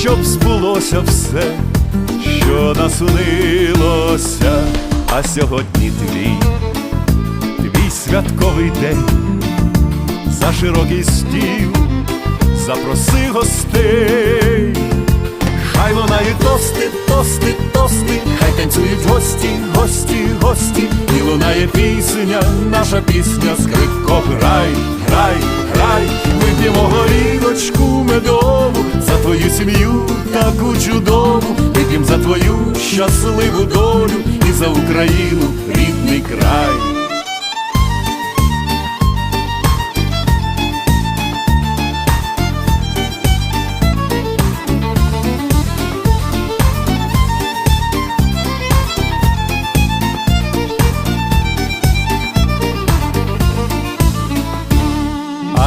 щоб збулося все, що наснилося, а сьогодні твій твій святковий день, за широкий стіл, запроси гостей, хай лунають тости, тости, тости, хай танцюють гості, гості, гості, і лунає пісня, наша пісня, скрипко, грай, грай, грай, вип'ємо горілочку медову, за твою сім'ю таку чудову, вип'ємо за твою щасливу долю і за Україну рідний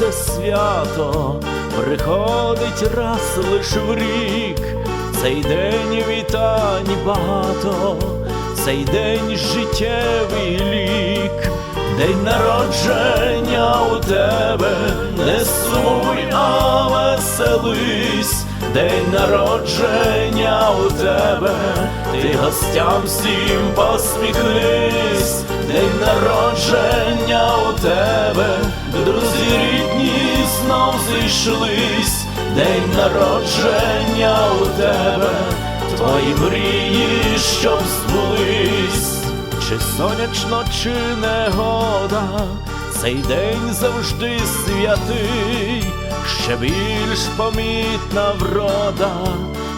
Це свято, приходить раз лиш в рік, цей день вітань багато, цей день життєвий лік, день народження у тебе, не сумуй, а веселись. День народження у тебе, ти гостям всім посміхнись, день народження у тебе, друзі знов зійшлись, день народження у тебе, твої мрії, щоб збулись, чи сонячно, чи негода, цей день завжди святий, ще більш помітна врода,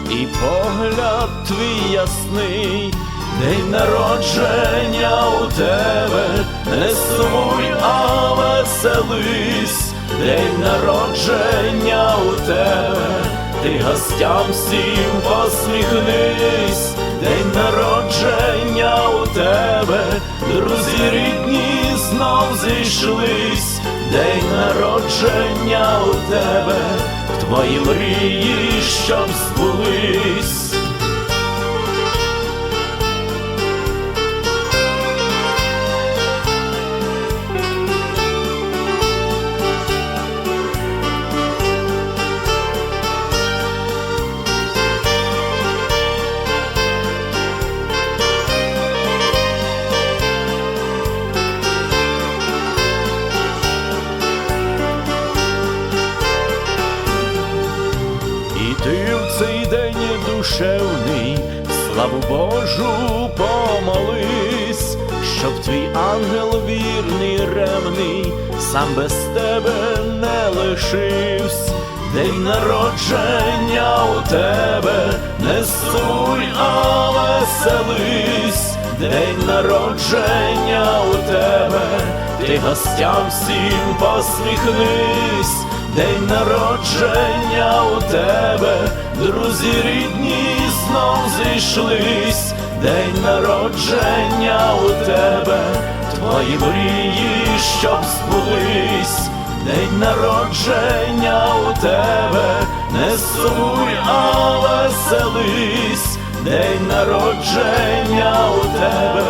і погляд твій ясний, день народження у тебе, не сумуй, а веселись, день народження у тебе, ти гостям всім посміхнись, день народження у тебе, друзі рідні знов зійшлись, день народження у тебе, в твої мрії, щоб збулись. Ти в цей день душевний, славу Божу помолись, щоб твій ангел вірний, ремний, сам без тебе не лишився. День народження у тебе, не суй, а веселись, день народження у тебе, ти гостям всім посміхнись, день народження у тебе, друзі рідні знов зійшлись, день народження у тебе, твої мрії, щоб збулись. День народження у тебе, не сумуй, а веселись, день народження у тебе,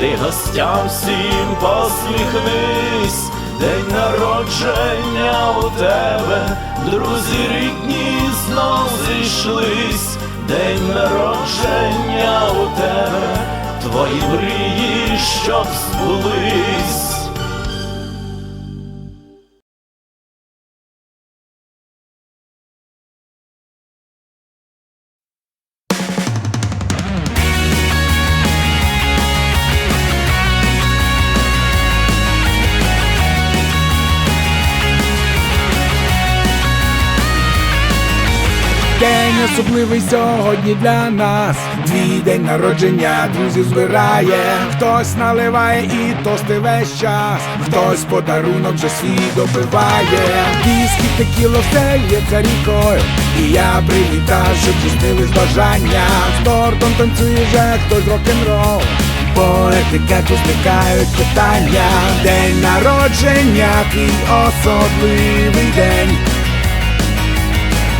ти гостям всім посміхнись, день народження у тебе, друзі рідні знов зійшлись, день народження у тебе, твої мрії, щоб збулись. День особливий сьогодні для нас. Твій день народження друзів збирає. Хтось наливає і тости весь час. Хтось подарунок вже свій допиває. Віскі текіло все лється рікою. І я привітав, щоб здійснились бажання. З тортом танцює вже хтось рок-н-рол. По етикету зникають питання. День народження, твій особливий день.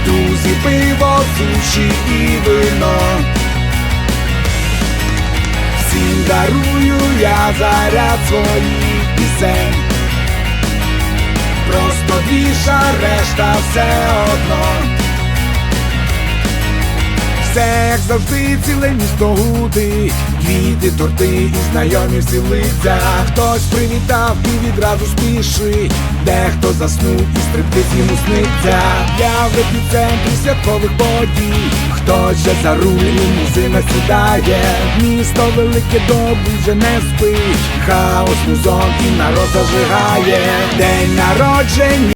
Друзі, пиво, суші і вино. Всім дарую я заряд своїх пісень. Просто більша решта все одно. Все як завжди, ціле місто гудить Квіти, торти і знайомі всі лиця Хтось привітав і відразу спішить Дехто заснув і стриптиз йому сниться Я в епіцентрі святкових подій. Хтось же за руль лімузина сідає. Місто велике добре вже не спить. Хаос музон і народ зажигає. День народження